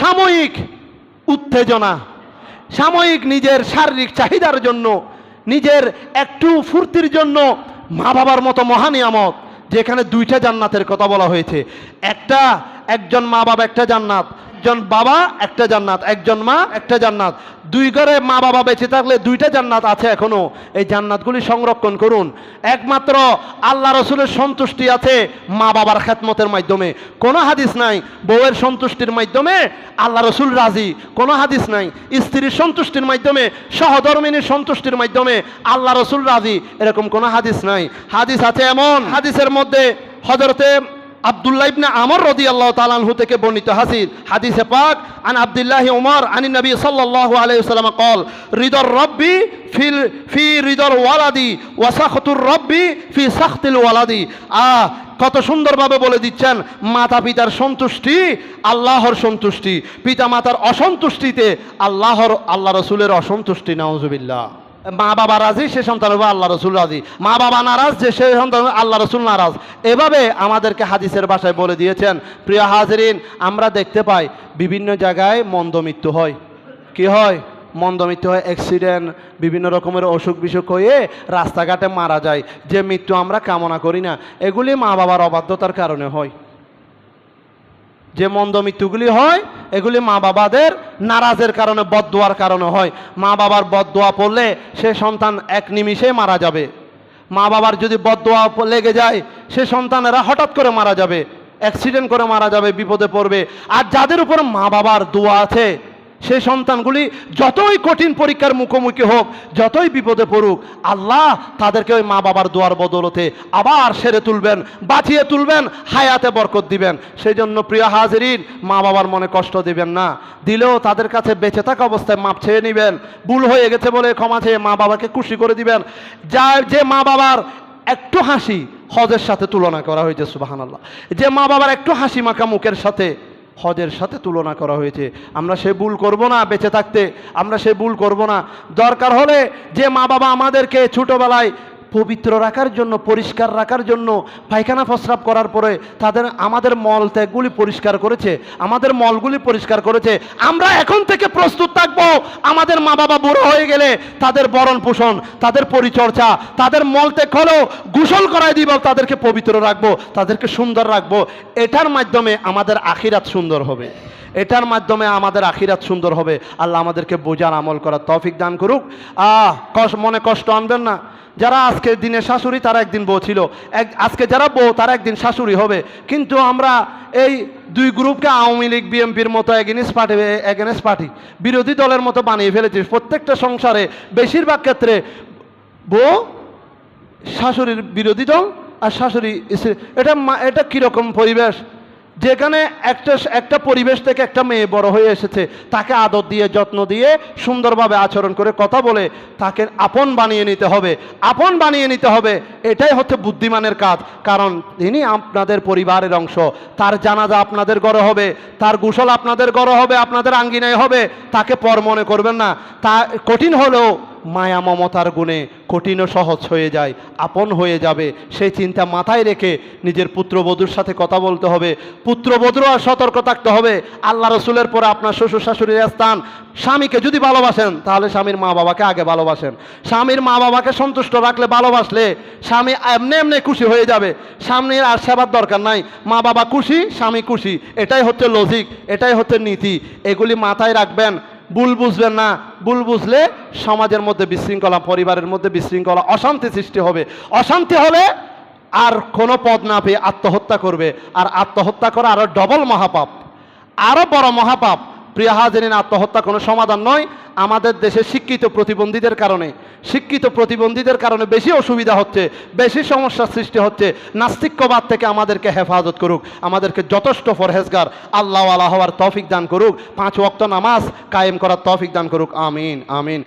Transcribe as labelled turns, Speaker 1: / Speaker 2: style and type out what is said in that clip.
Speaker 1: সাময়িক উত্তেজনা, সাময়িক নিজের শারীরিক চাহিদার জন্য, নিজের একটু ফুর্তির জন্য মা বাবার মতো মহানিয়ামত যেখানে দুইটা জান্নাতের কথা বলা হয়েছে। একটা একজন মা বাবা একটা জান্নাত, একজন বাবা একটা জান্নাত, একজন মা একটা জান্নাত। দুই ঘরে মা বাবা বেঁচে থাকলে দুইটা জান্নাত আছে এখনও। এই জান্নাতগুলি সংরক্ষণ করুন। একমাত্র আল্লাহ রসুলের সন্তুষ্টি আছে মা বাবার খেদমতের মাধ্যমে। কোনো হাদিস নাই বউয়ের সন্তুষ্টির মাধ্যমে আল্লাহ রসুল রাজি। কোনো হাদিস নাই স্ত্রীর সন্তুষ্টির মাধ্যমে, সহধর্মিনীর সন্তুষ্টির মাধ্যমে আল্লাহ রসুল রাজি। এরকম কোনো হাদিস নাই। হাদিস আছে এমন হাদিসের মধ্যে হজরতে আবদুল্লাহ ইবনে আমর রদি আল্লাহ আনহু থেকে বর্ণিত হাদিস। হাদিসে পাক, আন আব্দুল্লাহ ওমর আনি নবী সাল্লাল্লাহু আলাইহি ওয়াসাল্লাম কল হৃদর রব্বি ফিল, ফি রিদর ওয়ালাদি, ওয়া সাখতুর রব্বি ফি সাখতিল ওয়ালাদি। আহ, কত সুন্দরভাবে বলে দিচ্ছেন মাতা পিতার সন্তুষ্টি আল্লাহর সন্তুষ্টি পিতা মাতার অসন্তুষ্টিতে আল্লাহর, আল্লাহ রসুলের অসন্তুষ্টি, নাউজুবিল্লাহ। মা বাবা রাজি, সে সন্তান হবে আল্লাহ রসুল রাজি। মা বাবা নারাজ, যে সে সন্তান আল্লাহ রসুল নারাজ। এভাবে আমাদেরকে হাদিসের ভাষায় বলে দিয়েছেন, প্রিয় হাজরিন, আমরা দেখতে পাই বিভিন্ন জায়গায় মন্দ মৃত্যু হয়। কি হয়? মন্দ মৃত্যু হয় অ্যাক্সিডেন্ট বিভিন্ন রকমের অসুখ বিসুখ হয়ে রাস্তাঘাটে মারা যায়। যে মৃত্যু আমরা কামনা করি না, এগুলি মা বাবার অবাধ্যতার কারণে হয়। যে মন্দ মৃত্যুগুলি হয়, এগুলি মা বাবাদের নারাজের কারণে, বদদোয়ার কারণে হয়। মা বাবার বদদোয়া পড়লে সে সন্তান এক নিমিষে মারা যাবে। মা বাবার যদি বদদোয়া লেগে যায়, সে সন্তানেরা হঠাৎ করে মারা যাবে, অ্যাক্সিডেন্ট করে মারা যাবে, বিপদে পড়বে। আর যাদের উপর মা বাবার দোয়া আছে সেই সন্তানগুলি যতই কঠিন পরীক্ষার মুখোমুখি হোক, যতই বিপদে পড়ুক, আল্লাহ তাদেরকে ওই মা বাবার দোয়ার বদলতে আবার সেরে তুলবেন, বাঁচিয়ে তুলবেন, হায়াতে বরকত দিবেন। সেই জন্য প্রিয় হাজরিন মা বাবার মনে কষ্ট দিবেন না। দিলেও তাদের কাছে বেঁচে থাকা অবস্থায় মাপ ছেয়ে নেবেন। ভুল হয়ে গেছে বলে ক্ষমা চেয়ে মা বাবাকে খুশি করে দিবেন। যা যে মা বাবার একটু হাসি, হজের সাথে তুলনা করা হয়েছে সুবাহান আল্লাহ যে মা বাবার একটু হাসি মাখা মুখের সাথে হজের সাথে তুলনা করা হয়েছে। আমরা সে ভুল করব না বেঁচে থাকতে, আমরা সে ভুল করব না। দরকার হলে যে মা বাবা আমাদেরকে ছোটোবেলায় পবিত্র রাখার জন্য, পরিষ্কার রাখার জন্য পায়খানা প্রস্রাব করার পরে তাদের, আমাদের মল ত্যাগগুলি পরিষ্কার করেছে, আমাদের মলগুলি পরিষ্কার করেছে। আমরা এখন থেকে প্রস্তুত থাকব। আমাদের মা বাবা বুড়ো হয়ে গেলে তাদের বরণ পোষণ, তাদের পরিচর্যা, তাদের মল ত্যাগ হলেও গোসল করাই দিব, তাদেরকে পবিত্র রাখব, তাদেরকে সুন্দর রাখব। এটার মাধ্যমে আমাদের আখিরাত সুন্দর হবে। এটার মাধ্যমে আমাদের আখিরাত সুন্দর হবে। আল্লাহ আমাদেরকে বোঝার আমল করার তৌফিক দান করুক। আহ কষ্ট মনে কষ্ট আনবেন না। যারা আজকের দিনে শাশুড়ি, তারা একদিন বউ ছিল। এক আজকে যারা বউ, তারা একদিন শাশুড়ি হবে। কিন্তু আমরা এই দুই গ্রুপকে আওয়ামী লীগ, বিএনপির মতো এগেনিস্ট পার্টি এগেনিস্ট পার্টি বিরোধী দলের মতো বানিয়ে ফেলেছি। প্রত্যেকটা সংসারে বেশিরভাগ ক্ষেত্রে বউ, শাশুড়ির বিরোধী দল আর শাশুড়ি এটা এটা কীরকম পরিবেশ? যেখানে একটা একটা পরিবেশ থেকে একটা মেয়ে বড় হয়ে এসেছে, তাকে আদর দিয়ে, যত্ন দিয়ে, সুন্দরভাবে আচরণ করে কথা বলে, তাকে আপন বানিয়ে নিতে হবে। আপন বানিয়ে নিতে হবে, এটাই হচ্ছে বুদ্ধিমানের কাজ। কারণ তিনি আপনাদের পরিবারের অংশ। তার জানাজা আপনাদের গড়ে হবে, তার গোসল আপনাদের গড়ে হবে, আপনাদের আঙ্গিনায় হবে। তাকে পর মনে করবেন না। তা কঠিন হলেও মায়া, মমতার গুণে কঠিন ও সহজ হয়ে যায়, আপন হয়ে যাবে। সেই চিন্তা মাথায় রেখে নিজের পুত্রবধূর সাথে কথা বলতে হবে। পুত্রবধূরও আর সতর্ক থাকতে হবে। আল্লাহ রসুলের পরে আপনার শ্বশুর শাশুড়ির স্থান। স্বামীকে যদি ভালোবাসেন, তাহলে স্বামীর মা বাবাকে আগে ভালোবাসেন। স্বামীর মা বাবাকে সন্তুষ্ট রাখলে, ভালোবাসলে স্বামী এমনি এমনি খুশি হয়ে যাবে। স্বামীর আর সেবার দরকার নাই। মা বাবা খুশি, স্বামী খুশি। এটাই হচ্ছে লজিক এটাই হচ্ছে নীতি। এগুলি মাথায় রাখবেন। ভুল বুঝবেন না। ভুল বুঝলে সমাজের মধ্যে বিশৃঙ্খলা, পরিবারের মধ্যে বিশৃঙ্খলা, অশান্তি সৃষ্টি হবে। অশান্তি হলে আর কোনো পদ না পেয়ে আত্মহত্যা করবে। আর আত্মহত্যা করা আরও ডবল মহাপাপ। আরও বড় মহাপাপ। প্রিয় হাজারিন আত্মহত্যা কোনো সমাধান নয়। আমাদের দেশে শিক্ষিত প্রতিবন্ধীদের কারণে, শিক্ষিত প্রতিবন্ধীদের কারণে বেশি অসুবিধা হচ্ছে, বেশি সমস্যার সৃষ্টি হচ্ছে। নাস্তিক্যবাদ থেকে আমাদেরকে হেফাজত করুক, আমাদেরকে যথেষ্ট ফরহেজগার আল্লাহ আল্লাহ হওয়ার তফিক দান করুক, পাঁচ ওয়াক্ত নামাজ কায়েম করার তৌফিক দান করুক। আমিন আমিন।